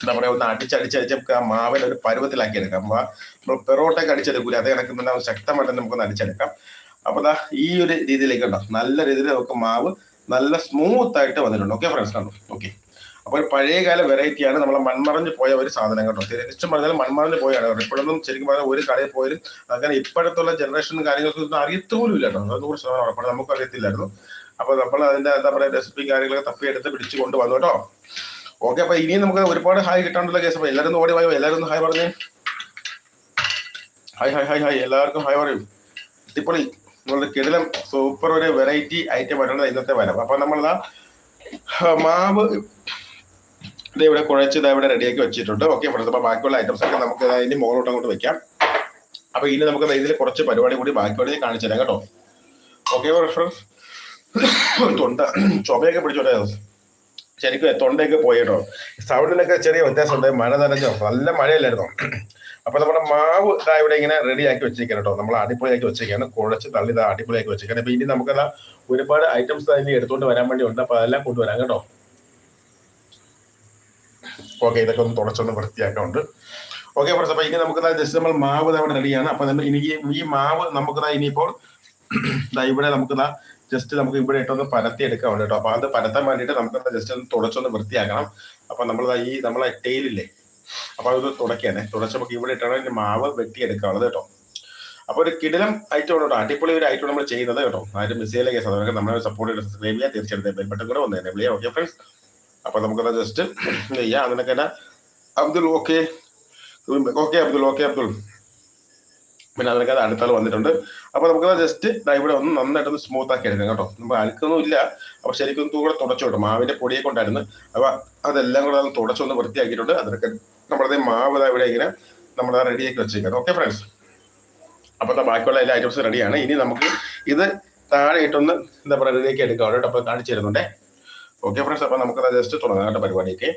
എന്താ പറയാ ഒന്ന് അടിച്ചടിച്ചടിച്ച് നമുക്ക് ആ മാവിനെ ഒരു പരുവത്തിലാക്കി എടുക്കാം. അപ്പൊ നമ്മൾ പെറോട്ടൊക്കെ അടിച്ചെടുക്കൂല അതേ കണക്ക് തന്നെ ശക്തമായിട്ട് നമുക്കൊന്ന് അടിച്ചെടുക്കാം. അപ്പൊ ദാ ഈ ഒരു രീതിയിലേക്ക് ഉണ്ടോ? നല്ല രീതിയിൽ നമുക്ക് മാവ് നല്ല സ്മൂത്ത് ആയിട്ട് വന്നിട്ടുണ്ട്. ഓക്കെ ഫ്രണ്ട്സ് കണ്ടു? ഓക്കെ അപ്പൊ ഒരു പഴയകാല വെറൈറ്റിയാണ് നമ്മൾ മൺമറഞ്ഞു പോയ ഒരു സാധനം കേട്ടോ. തിരിച്ചും പറഞ്ഞാൽ മൺമറഞ്ഞു പോയാണ് ഇപ്പോഴൊന്നും ശരിക്കും പറഞ്ഞാൽ ഒരു കടയിൽ പോയാലും അങ്ങനെ ഇപ്പോഴത്തുള്ള ജനറേഷൻ കാര്യങ്ങൾക്കൊന്നും അറിയത്തോലും ഇല്ല കേട്ടോ. അത് നൂറ് ശതമാനം ഉറപ്പാണ്. നമുക്ക് അറിയത്തില്ലായിരുന്നു. അപ്പൊ നമ്മൾ അതിന്റെ എന്താ പറയാ റെസിപ്പി കാര്യങ്ങളൊക്കെ തപ്പിയെടുത്ത് പിടിച്ചു കൊണ്ടുവന്നു കേട്ടോ. ഓക്കെ അപ്പൊ ഇനിയും നമുക്ക് ഒരുപാട് ഹായ് കിട്ടാനുള്ള കേസ്. അപ്പൊ എല്ലാവരും ഓടി വായോ? എല്ലാവരും ഹായ് പറഞ്ഞേ. Hi hi hi hi. എല്ലാവർക്കും ഹായ് പറയും. അടിപൊളി. നമ്മളുടെ കിടിലം സൂപ്പർ ഒരു വെറൈറ്റി ഐറ്റം ആയിട്ടുള്ള ഇന്നത്തെ വരം അപ്പൊ നമ്മളതാ മാവ് ഇത് ഇവിടെ കുഴച്ച് ഇതാ ഇവിടെ റെഡിയാക്കി വെച്ചിട്ടുണ്ട്. ഓക്കെ ഫ്രണ്ട്സ് അപ്പൊ ബാക്കിയുള്ള ഐറ്റംസ് ഒക്കെ നമുക്ക് ഇനി മുകളിലോട്ട് അങ്ങോട്ട് വെക്കാം. അപ്പൊ ഇനി നമുക്ക് ഇതിൽ കുറച്ച് പരിപാടി കൂടി ബാക്കിയോടെ കാണിച്ചു തരാം കേട്ടോ. ഓക്കെ ഫ്രണ്ട്സ് തൊണ്ട ചുമയൊക്കെ പിടിച്ചോട്ടെ ശരിക്കും തൊണ്ടയൊക്കെ പോയി കേട്ടോ. സൗണ്ടിനൊക്കെ ചെറിയ വ്യത്യാസം ഉണ്ട് മഴ നനഞ്ഞോ. നല്ല മഴയല്ലായിരുന്നോ? അപ്പൊ നമ്മുടെ മാവ് ഇതാ ഇവിടെ ഇങ്ങനെ റെഡി ആക്കി വെച്ചിരിക്കണം കേട്ടോ. നമ്മൾ അടിപൊളിയാക്കി വെച്ചേക്കാണ് കുഴച്ച് തള്ളി ഇതാ അടിപൊളിയാക്കി വെച്ചേക്കാണ് അപ്പൊ ഇനി നമുക്കതാ ഒരുപാട് ഐറ്റംസ് ഇനി എടുത്തുകൊണ്ട് വരാൻ വേണ്ടി ഉണ്ട് അപ്പൊ അതെല്ലാം കൊണ്ടുവരാം കേട്ടോ. ഓക്കെ ഇതൊക്കെ ഒന്ന് തുടച്ചൊന്ന് വൃത്തിയാക്കാറുണ്ട് ഓക്കെ ഫ്രണ്ട്സ് അപ്പൊ ഇനി നമുക്ക് ജസ്റ്റ് നമ്മൾ മാവ് അവിടെ റെഡിയാണ്. അപ്പൊ എനിക്ക് ഈ- മാവ് നമുക്ക് ഇനിയിപ്പോൾ (clears throat) ഇവിടെ നമുക്ക് ജസ്റ്റ് നമുക്ക് ഇവിടെ ഇട്ടൊന്ന് പരത്തി എടുക്കാറുണ്ട് കേട്ടോ. അപ്പൊ അത് പരത്താൻ വേണ്ടിയിട്ട് നമുക്ക് ജസ്റ്റ് ഒന്ന് തുടച്ചൊന്ന് വൃത്തിയാക്കണം. അപ്പൊ നമ്മൾ ഈ നമ്മളെ ടൈലില്ലേ അപ്പൊ അത് തുടക്കാനേ നമുക്ക് ഇവിടെ ഇട്ടാണ് മാവ് വെട്ടിയെടുക്കാനുള്ളത് കേട്ടോ. അപ്പൊ ഒരു കിടിലം ഐറ്റം കേട്ടോ. അടിപൊളി ഒരു ഐറ്റം നമ്മൾ ചെയ്യുന്നത് കേട്ടോ. ആരും മിസ് ചെയ്യല കേസ് അതൊക്കെ നമ്മളെ സപ്പോർട്ട് ചെയ്ത് സബ്സ്ക്രൈബ് ചെയ്യാൻ തീർച്ചയായിട്ടും ബെൽബട്ടൺ കൂടെ വന്നേ ഓക്കെ ഫ്രണ്ട്സ് അപ്പൊ നമുക്കത് ജസ്റ്റ് ചെയ്യാം. അതിനൊക്കെ തന്നെ Abdul okay okay Abdul okay Abdul. പിന്നെ അതിനൊക്കെ അത് അടുത്താൾ വന്നിട്ടുണ്ട്. അപ്പൊ നമുക്ക് ജസ്റ്റ് ഇവിടെ ഒന്ന് നന്നായിട്ടൊന്ന് സ്മൂത്ത് ആക്കി എടുക്കാം കേട്ടോ. നമുക്ക് അഴുക്കൊന്നും ഇല്ല. അപ്പൊ ശരിക്കും കൂടെ തുടച്ചു കേട്ടോ. മാവിന്റെ പൊടിയെ കൊണ്ടായിരുന്നു അപ്പൊ അതെല്ലാം കൂടെ ഒന്ന് തുടച്ചൊന്ന് വൃത്തിയാക്കിയിട്ടുണ്ട്. അതിനൊക്കെ നമ്മളത് മാവ് ഇവിടെ ഇങ്ങനെ നമ്മൾ റെഡിയാക്കി വെച്ചേക്കാം ഓക്കെ ഫ്രണ്ട്സ് അപ്പൊ ദാ ബാക്കിയുള്ള എല്ലാ ഐറ്റംസും റെഡിയാണ് ഇനി നമുക്ക് ഇത് താഴെ ഇട്ടൊന്ന് എന്താ പറയുക റെഡിയാക്കി എടുക്കാം കേട്ടോ. അപ്പൊ കാണിച്ചു തരുന്നുണ്ടേ. ഓക്കെ ഫ്രണ്ട്സ് അപ്പൊ നമുക്ക് ജസ്റ്റ് തുടങ്ങാം പരിപാടിയൊക്കെ.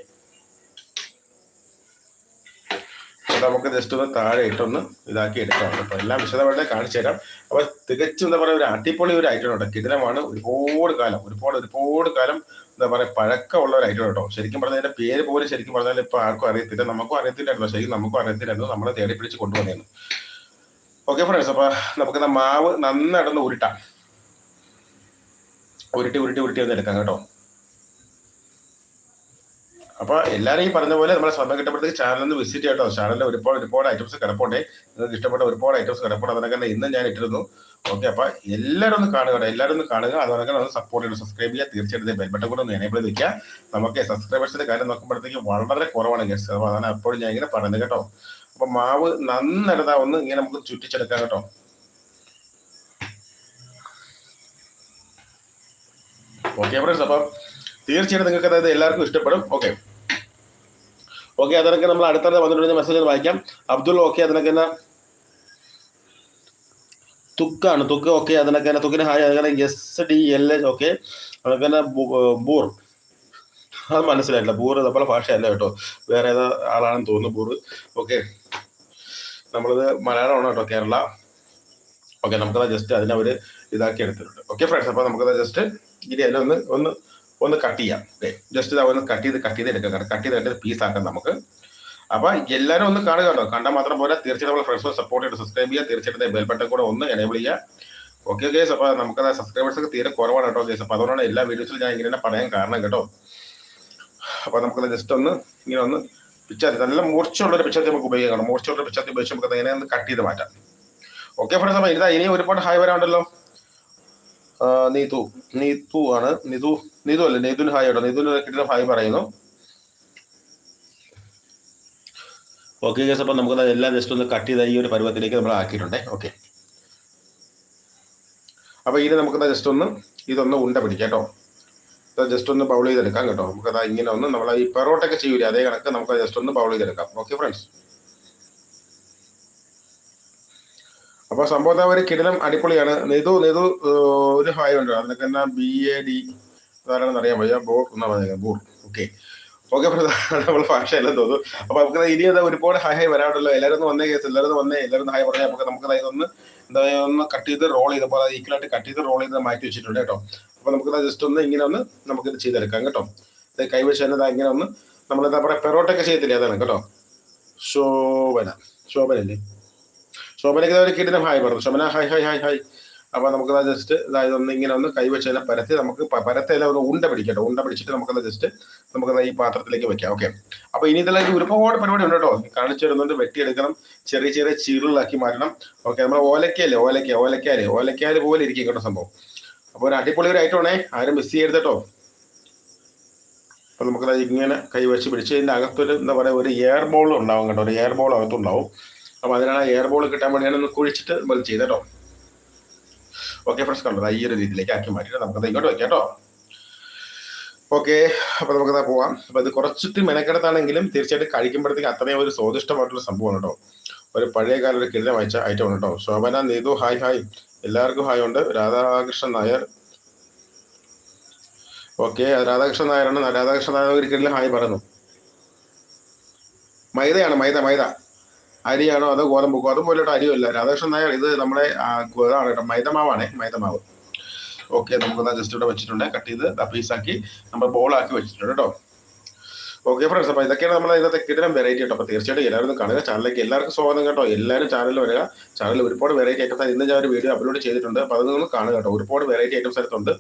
നമുക്ക് ജസ്റ്റ് ഒന്ന് താഴെ ഇട്ടൊന്ന് ഇതാക്കി എടുക്കാം. അപ്പൊ എല്ലാം വിശദമായിട്ട് കാണിച്ചു തരാം. അപ്പൊ തികച്ചും എന്താ പറയുക ഒരു അടിപൊളി ഒരു ഐറ്റം കേട്ടോ. കിടിലമാണ്. ഒരുപാട് കാലം ഒരുപാട് ഒരുപാട് കാലം എന്താ പറയുക പഴക്കമുള്ള ഒരു ഐറ്റം കേട്ടോ. ശരിക്കും പറഞ്ഞാൽ അതിന്റെ പേര് പോലും ശരിക്കും പറഞ്ഞാൽ ഇപ്പൊ ആർക്കും അറിയത്തില്ല. നമുക്കും അറിയത്തില്ലായിരുന്നു. ശരിക്കും നമുക്കും അറിയത്തില്ലായിരുന്നു. നമ്മളെ തേടി പിടിച്ച് കൊണ്ടുവന്നേന്ന്. ഓക്കെ ഫ്രണ്ട്സ് അപ്പൊ നമുക്ക് മാവ് നന്നായിട്ടൊന്ന് ഉരുട്ടാം. ഉരുട്ടി ഉരുട്ടി ഉരുട്ടി ഒന്ന് എടുക്കാം കേട്ടോ. അപ്പൊ എല്ലാവരും ഈ പറഞ്ഞ പോലെ നമ്മളെ സമയം കിട്ടുമ്പോഴത്തേക്ക് ഒന്ന് വിസിറ്റ് ചെയ്യട്ടോ. ചാനലിൽ ഒരുപാട് ഒരുപാട് ഐറ്റംസ് കിടപ്പുണ്ടേ. നിങ്ങൾക്ക് ഇഷ്ടപ്പെട്ട ഒരുപാട് ഐറ്റംസ് കിടപ്പുണ്ട്. അതൊക്കെ തന്നെ ഇന്ന് ഞാൻ ഇട്ടിരുന്നു. ഓക്കെ അപ്പൊ എല്ലാവരും ഒന്ന് കാണുക. എല്ലാവരും ഒന്ന് കാണുക. അതുപോലെ ഒന്ന് സപ്പോർട്ട് ചെയ്യണം. സബ്സ്ക്രൈബ് ചെയ്യുക. തീർച്ചയായിട്ടും ബെൽബട്ടൺ കൂടെ ഒന്ന് എനേബിൾ വെക്കുക. നമുക്ക് സബ്സ്ക്രൈബേഴ്സിന്റെ കാര്യം നോക്കുമ്പോഴത്തേക്ക് വളരെ കുറവാണ് ഗസ്റ്റ് അതാണ് അപ്പോഴും ഞാൻ ഇങ്ങനെ പറയുന്നത് കേട്ടോ. അപ്പൊ മാവ് നന്നെടുത്താ ഒന്ന് ഇങ്ങനെ നമുക്ക് ചുറ്റിച്ചെടുക്കാം കേട്ടോ. ഓക്കെ ഫ്രണ്ട്സ് അപ്പം തീർച്ചയായിട്ടും നിങ്ങൾക്ക് അതായത് എല്ലാവർക്കും ഇഷ്ടപ്പെടും. ഓക്കെ ഓക്കെ അതിനൊക്കെ നമ്മൾ അടുത്ത വന്നിട്ടുണ്ട് മെസ്സേജ് വായിക്കാം. അബ്ദുൾ ഓക്കെ അതിനൊക്കെ തന്നെ തുക്കാണ് തുക്ക് ഓക്കെ അതിനൊക്കെ തന്നെ തുക്കിന് ഹായ് അതിനെ S D L H okay അതൊക്കെ തന്നെ ബൂർ. അത് മനസ്സിലായിട്ടില്ല. ബൂർ നമ്മളെ ഭാഷയല്ല കേട്ടോ. വേറെ ഏതാ ആളാണെന്ന് തോന്നുന്നു ബൂർ. ഓക്കെ നമ്മളിത് മലയാളമാണ് കേട്ടോ കേരള. ഓക്കെ നമുക്കത് ജസ്റ്റ് അതിനെ അവർ ഇതാക്കി എടുത്തിട്ടുണ്ട്. ഓക്കെ ഫ്രണ്ട്സ് അപ്പോൾ നമുക്കത് ജസ്റ്റ് ഇനി അതിലൊന്ന് ഒന്ന് ഒന്ന് കട്ട് ചെയ്യാം. ജസ്റ്റ് ഒന്ന് കട്ട് ചെയ്ത് കട്ട് ചെയ്ത് എടുക്കാം കട്ട്. ചെയ്ത് പീസ് ആക്കാം നമുക്ക്. അപ്പൊ എല്ലാവരും ഒന്ന് കാണുക കേട്ടോ. കണ്ടാൽ മാത്രം പോലെ തീർച്ചയായിട്ടും ഫ്രണ്ട്സ് സപ്പോർട്ട് ചെയ്ത് സബ്സ്ക്രൈബ് ചെയ്യുക. തീർച്ചയായിട്ടും ബെൽ ബട്ടൺ കൂടെ ഒന്ന് എനേബിൾ ചെയ്യുക. ഓക്കെ കേസ് അപ്പൊ സബ്സ്ക്രൈബേഴ്സ് ഒക്കെ തീരെ കുറവാണ് കേട്ടോ കേസ് അപ്പൊ അതുകൊണ്ടാണ് എല്ലാ വീഡിയോസിലും ഞാൻ ഇങ്ങനെ പറയാൻ കാരണം കേട്ടോ. അപ്പൊ നമുക്കത് ജസ്റ്റ് ഒന്ന് ഇങ്ങനെ ഒന്ന് പിച്ചാത്തി നല്ല മൂർച്ചയുള്ള ഒരു പിച്ചാത്തി നമുക്ക് ഉപയോഗിക്കണം മൂർച്ചയുള്ള പിച്ചാത്തി ഉപയോഗിച്ച് നമുക്ക് ഇങ്ങനെ ഒന്ന് കട്ട് ചെയ്ത് മാറ്റാം. ഓക്കെ ഫ്രണ്ട്സ് അപ്പൊ ഇതാ ഇനി ഒരുപാട് ഹായ് വരാണ്ടല്ലോ നീതു. നീതു ആണ്. നിതു നിതു അല്ലേ? നീതുൻ ഹായ് കേട്ടോ. നീതുൻ കിട്ടുന്ന ഹായ് പറയുന്നു. ഓക്കെ ഗസ് അപ്പം നമുക്ക് എല്ലാം ജസ്റ്റ് ഒന്ന് കട്ട് ചെയ്ത ഈ ഒരു പരുവത്തിലേക്ക് നമ്മൾ ആക്കിയിട്ടുണ്ട്. ഓക്കെ അപ്പോൾ ഇനി നമുക്ക് ജസ്റ്റ് ഒന്ന് ഇതൊന്ന് ഉണ്ട പിടിക്കാം കേട്ടോ. ജസ്റ്റ് ഒന്ന് ബൗൾ ചെയ്തെടുക്കാം കേട്ടോ. നമുക്കത് ഇങ്ങനെ ഒന്ന് നമ്മൾ ഈ പെറോട്ടൊക്കെ ചെയ്യൂലേ അതേ കണക്ക് നമുക്ക് ജസ്റ്റ് ഒന്ന് ബൗൾ ചെയ്തെടുക്കാം. ഓക്കെ ഫ്രണ്ട്സ് അപ്പൊ സംഭവം ഒരു കിടിലം അടിപൊളിയാണ്. നിതു നിതു ഒരു ഹായ് ഉണ്ട്? അതിനൊക്കെ എന്നാ ബി എ ഡി അതാരാണെന്ന് അറിയാൻ വയ്യ. ബോർ എന്നാ പറഞ്ഞത് ബോർ ഓക്കെ. ഓക്കെ നമ്മൾ ഭാഷ എല്ലാം തോന്നുന്നു. അപ്പൊ നമുക്ക് ഇനി എന്താ ഒരുപാട് ഹായ് ഹായ് വരാറുണ്ടല്ലോ. എല്ലാവരും ഒന്ന് വന്നേ കേസ് എല്ലാവരും ഒന്ന് വന്നേ എല്ലാവരും ഒന്ന് ഹായ് പറഞ്ഞാൽ നമുക്ക് നമുക്ക് ഇതൊന്ന് എന്താ പറയുക ഒന്ന് കട്ട് ചെയ്ത് റോൾ ചെയ്തപ്പോൾ അത് ഈക്വലായിട്ട് കട്ട് ചെയ്ത് റോൾ ചെയ്ത് മാറ്റി വെച്ചിട്ടുണ്ട് കേട്ടോ. അപ്പൊ നമുക്ക് ജസ്റ്റ് ഒന്ന് ഇങ്ങനെ ഒന്ന് നമുക്ക് ഇത് ചെയ്തെടുക്കാം കേട്ടോ. ഇത് കൈവശം തന്നെ ഇങ്ങനെ ഒന്ന് നമ്മൾ എന്താ പറയുക പെറോട്ടൊക്കെ ചെയ്യത്തില്ലേ? അതാണ് കേട്ടോ. ശോഭന. ശോഭനല്ലേ? ശോഭനയ്ക്ക് ഒരു കിടിലം ഹായ് പറഞ്ഞു. Shobhana hi hi hi hi അപ്പൊ നമുക്ക് ജസ്റ്റ് അതായത് ഒന്ന് ഇങ്ങനെ ഒന്ന് കൈവച്ച് അതിനെ പരത്തി നമുക്ക് പ- പരത്തേല ഒരു ഉണ്ട പിടിക്കട്ടോ. ഉണ്ട പിടിച്ചിട്ട് നമുക്കത് ജസ്റ്റ് നമുക്കത് ഈ പാത്രത്തിലേക്ക് വെക്കാം. ഓക്കെ അപ്പൊ ഇനി ഇതിലേക്ക് ഒരുപാട് പരിപാടി ഉണ്ട് കേട്ടോ. കാണിച്ചു തരുന്നുണ്ട്. വെട്ടിയെടുക്കണം. ചെറിയ ചെറിയ ചീറുകളാക്കി മാറ്റണം. ഓക്കെ നമ്മൾ ഓലക്കയല്ലേ ഓലക്ക ഓലക്കാൽ ഓലക്കാൽ പോലെ ഇരിക്കും കേട്ടോ സംഭവം. അപ്പൊ ഒരു അടിപൊളി ഒരു ഐറ്റം ആണേ. ആരും മിസ് ചെയ്യരുത് കേട്ടോ. അപ്പൊ നമുക്കത് ഇങ്ങനെ കൈവച്ച് പിടിച്ച് ഇതിന്റെ അകത്തൊരു എന്താ പറയാ ഒരു എയർ ബോൾ ഉണ്ടാവും കേട്ടോ. ഒരു എയർ ബോൾ അകത്തുണ്ടാവും. അപ്പൊ അതിനാണ് എയർ ബോൾ കിട്ടാൻ വേണ്ടിയാണ് ഒന്ന് കുഴിച്ചിട്ട് നമ്മൾ ചെയ്തോ ഓക്കെ ഫ്രണ്ട്സ് കണ്ടോ? ദാ ഈ ഒരു രീതിയിലേക്ക് ആക്കി മാറ്റിയിട്ട് നമുക്കത് ഇങ്ങോട്ട് വെക്കാം കേട്ടോ. ഓക്കെ അപ്പൊ നമുക്കത് പോവാം. അപ്പൊ ഇത് കുറച്ചിട്ട് മെനക്കെടുത്താണെങ്കിലും തീർച്ചയായിട്ടും കഴിക്കുമ്പോഴത്തേക്ക് അത്രയും ഒരു സ്വാദിഷ്ടമായിട്ടുള്ള സംഭവമാണ് കേട്ടോ. ഒരു പഴയ കാലം ഒരു കിരീടം വായിച്ച ഐറ്റം ആണ് കേട്ടോ. ശോഭന നീതു ഹായ് ഹായ് എല്ലാവർക്കും ഹായ് ഉണ്ട്. രാധാകൃഷ്ണൻ നായർ. ഓക്കെ രാധാകൃഷ്ണൻ നായരാണ്. രാധാകൃഷ്ണൻ നായർ ഒരു കിരീടം ഹായ് പറഞ്ഞു മൈദയാണ് മൈദ മൈദ. അരിയാണോ അതോ ഗോതമ്പ് ഗോതമ്പ് പോലെയുള്ള അരി അല്ല. രാധാകൃഷ്ണൻ നായർ ഇത് നമ്മുടെ ഇതാണ് കേട്ടോ മൈതമാവാണേ മൈദമാവ്. ഓക്കെ നമുക്ക് ജസ്റ്റ് ഇവിടെ വെച്ചിട്ടുണ്ട് കട്ട് ചെയ്ത് പീസാക്കി നമ്മൾ ബോളാക്കി വെച്ചിട്ടുണ്ട് കേട്ടോ. ഓക്കെ ഫ്രണ്ട്സ് അപ്പോൾ ഇതൊക്കെയാണ് നമ്മൾ ഇന്നത്തെ കിടലം വെറൈറ്റി കേട്ടോ. അപ്പോൾ തീർച്ചയായിട്ടും എല്ലാവരും കാണുക ചാനലിലേക്ക് എല്ലാവർക്കും സ്വാഗതം കേട്ടോ. എല്ലാവരും ചാനലിൽ വരിക. ചാനലിൽ ഒരുപാട് വെറൈറ്റി ഐറ്റംസ് ഇന്ന് ഞാൻ ഒരു വീഡിയോ അപ്ലോഡ് ചെയ്തിട്ടുണ്ട്. അപ്പോൾ അത് നിങ്ങൾ കാണുക കേട്ടോ. ഒരുപാട് വെറൈറ്റി ഐറ്റംസ് അടുത്തുണ്ട്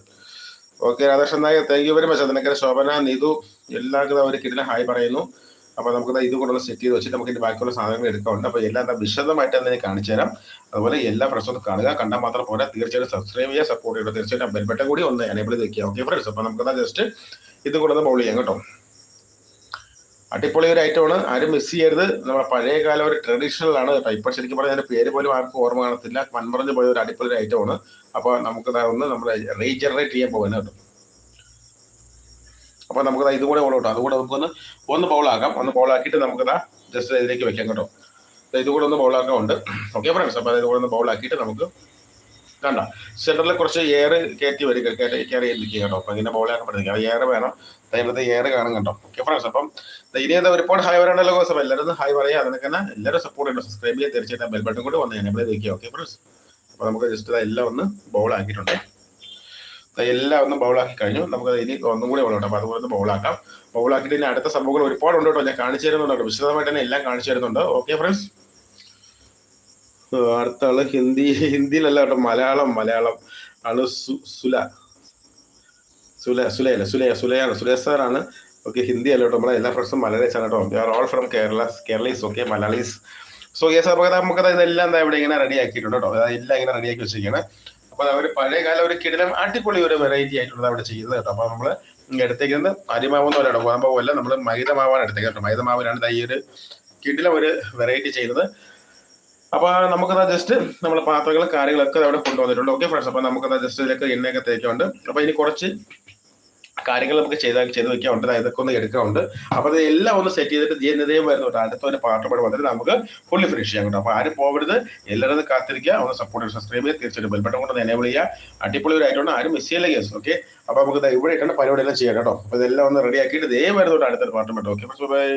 okay Radhakrishnan Nair thank you very much അതിനൊക്കെ ശോഭന നീതു എല്ലാവർക്കും അവർ കിടലം ഹായ് പറയുന്നു. അപ്പൊ നമുക്ക് ഇത് കൊണ്ടൊന്ന് സെറ്റ് ചെയ്ത് വെച്ചിട്ട് നമുക്ക് ഇതിന്റെ ബാക്കിയുള്ള സാധനങ്ങൾ എടുക്കാറുണ്ട് അപ്പൊ എല്ലാം വിശദമായിട്ട് തന്നെ കാണിച്ചു തരാം. അതുപോലെ എല്ലാ ഫ്രണ്ട്സും കാണുക. കണ്ടാൽ മാത്രം പോരാ. തീർച്ചയായിട്ടും സബ്സ്ക്രൈബ് ചെയ്യുക സപ്പോർട്ട് ചെയ്യുക തീർച്ചയായിട്ടും ബെൽ ബട്ടൺ കൂടി ഒന്ന് എനേബിൾ വെക്കുക. ഓക്കെ ഫ്രണ്ട്സ് അപ്പൊ നമുക്ക് ജസ്റ്റ് ഇത് കൂടെ ഒന്ന് ബോൾ ചെയ്യാം കേട്ടോ. അടിപൊളി ഒരു ഐറ്റമാണ് ആരും മിസ് ചെയ്യരുത്. നമ്മുടെ പഴയ കാല ഒരു ട്രഡീഷണൽ ആണ് കേട്ടോ. ഇപ്പൊ ശരിക്കും പറഞ്ഞാൽ അതിന്റെ പേര് പോലും ആർക്കും ഓർമ്മ കാണത്തില്ല. മൺമറഞ്ഞു പോയ ഒരു അടിപൊളി ഐറ്റമാണ് അപ്പൊ നമുക്ക് ഒന്ന് നമ്മൾ റീജനറേറ്റ് ചെയ്യാൻ പോകുന്നത് കേട്ടോ. അപ്പൊ നമുക്ക് ഇതും കൂടെ കേട്ടോ അതുകൂടെ നമുക്കൊന്ന് ഒന്ന് ബൗളാക്കാം. ഒന്ന് ബൗളാക്കിയിട്ട് നമുക്ക് ദാ ജസ്റ്റ് ഇതിലേക്ക് വെക്കാം കേട്ടോ. ദാ ഇത് കൂടെ ഒന്ന് ബൗളാക്കാം ഉണ്ട്. ഓക്കെ ഫ്രണ്ട്സ് അപ്പൊ ഇതുകൂടെ ഒന്ന് ബൗളാക്കിയിട്ട് നമുക്ക് കണ്ട. സെന്ററിൽ കുറച്ച് എയർ കയറ്റി വരിക കയറി ഇരിക്കുക കേട്ടോ. അപ്പൊ ഇങ്ങനെ ബൗളാക്കാൻ അത് എയർ വേണം. അതിനകത്ത് എയർ കാണും കേട്ടോ. ഓക്കെ ഫ്രണ്ട്സ് അപ്പം ഇനി എന്താ ഒരുപാട് ഹായ് വരാണ്ടല്ലോ കോസം എല്ലാവരും ഹൈ ഹായ് പറയാം അതിനൊക്കെ തന്നെ എല്ലാവരും സപ്പോർട്ട് ചെയ്യണം. സബ്സ്ക്രൈബ് ചെയ്യുക തീർച്ചയായിട്ടും ബെൽ ബട്ടൺ കൂടി വന്ന് എനേബിൾ ചെയ്ത് ഓക്കെ ഫ്രണ്ട്സ് അപ്പോൾ നമുക്ക് ജസ്റ്റ് എല്ലാം ഒന്ന് ബൗൾ ആക്കിയിട്ടുണ്ട് എല്ലാം ഒന്ന് ബൗളാക്കി കഴിഞ്ഞു. നമുക്ക് ഇനി ഒന്നും കൂടി ബൗളുണ്ട് അപ്പൊ അതുപോലെ ബൗളാക്കാം ബൗളാക്കിയിട്ട് ഇനി അടുത്ത സംഭവങ്ങൾ ഒരുപാട് ഉണ്ട് കേട്ടോ ഞാൻ കാണിച്ചു തരുന്നുണ്ട്. വിശദമായിട്ട് തന്നെ എല്ലാം കാണിച്ചു തരുന്നുണ്ട്. ഓക്കെ ഫ്രണ്ട്സ് അടുത്ത ആൾ ഹിന്ദി ഹിന്ദിയിലല്ല കേട്ടോ. മലയാളം മലയാളം. ആൾ സുല. സുല സുലയല്ല സുലയ സുലയാണ് സുലയ സാറാണ്. ഓക്കെ ഹിന്ദി അല്ല കേട്ടോ. നമ്മളെ എല്ലാ ഫ്രണ്ട്സും മലയാളീസ് ആണ് കേട്ടോ. They are all from Kerala Keralees okay Malayalees. So yes നമുക്ക് നമുക്ക് ഇതെല്ലാം എന്താ ഇവിടെ ഇങ്ങനെ റെഡി ആക്കിയിട്ടുണ്ട് കേട്ടോ. എല്ലാം ഇങ്ങനെ റെഡി ആക്കി വെച്ചിരിക്കുകയാണ്. അപ്പൊ അവർ പഴയ കാല ഒരു കിടിലം അടിപൊളി ഒരു വെറൈറ്റി ആയിട്ടുള്ളത് അവിടെ ചെയ്യുന്നത് കേട്ടോ. അപ്പൊ നമ്മൾ എടുത്തേക്കുന്നത് അരിമാവെന്ന് പോലെ ഗോതമ്പോ അല്ല നമ്മൾ മൈദമാവാണ് എടുത്തേക്കുന്നത് കേട്ടോ. മൈദമാവിനാണ് ഈ ഒരു കിടിലം ഒരു വെറൈറ്റി ചെയ്യുന്നത്. അപ്പൊ നമുക്കത് ജസ്റ്റ് നമ്മൾ പാത്രങ്ങളും കാര്യങ്ങളൊക്കെ അവിടെ കൊണ്ടുവന്നിട്ടുണ്ട്. ഓക്കെ ഫ്രണ്ട്സ് അപ്പൊ നമുക്കത് ജസ്റ്റ് ഇതിലേക്ക് എണ്ണയൊക്കെ തേക്കുന്നുണ്ട്. അപ്പൊ ഇനി കുറച്ച് കാര്യങ്ങൾ നമുക്ക് ചെയ്ത ചെയ്ത് വെക്കാറുണ്ട് ഇതൊക്കെ ഒന്ന് എടുക്കാറുണ്ട് അപ്പൊ അത് എല്ലാം ഒന്ന് സെറ്റ് ചെയ്തിട്ട് ചെയ്യുന്നതേ വരുന്നുണ്ട് അടുത്ത ഒരു പാട്ട് പാട് വന്നിട്ട് നമുക്ക് ഫുള്ളി ഫിനിഷ് ചെയ്യാൻ കിട്ടും. അപ്പൊ ആരും പോകരുത് എല്ലാവരും കാത്തിരിക്കുക. ഒന്ന് സപ്പോർട്ട് സബ്സ്ക്രൈബ് ചെയ്യുക. തീർച്ചയായിട്ടും ബെൽബട്ടൺ കൊണ്ട് എനേബിൾ ചെയ്യുക. അടിപൊളി ഒരു ആയിട്ടുണ്ട് ആരും മിസ് ചെയ്യില്ല കേസ് ഓക്കെ അപ്പൊ നമുക്ക് ഇവിടെ ഇട്ടുണ്ട് പരിപാടി എല്ലാം ചെയ്യാം കേട്ടോ. അപ്പൊ ഇതെല്ലാം ഒന്ന് റെഡി ആക്കിയിട്ട് ഇതേ വരുന്നുണ്ട് അടുത്തൊരു പാട്ട് പറ്റും ഓക്കെ ബൈ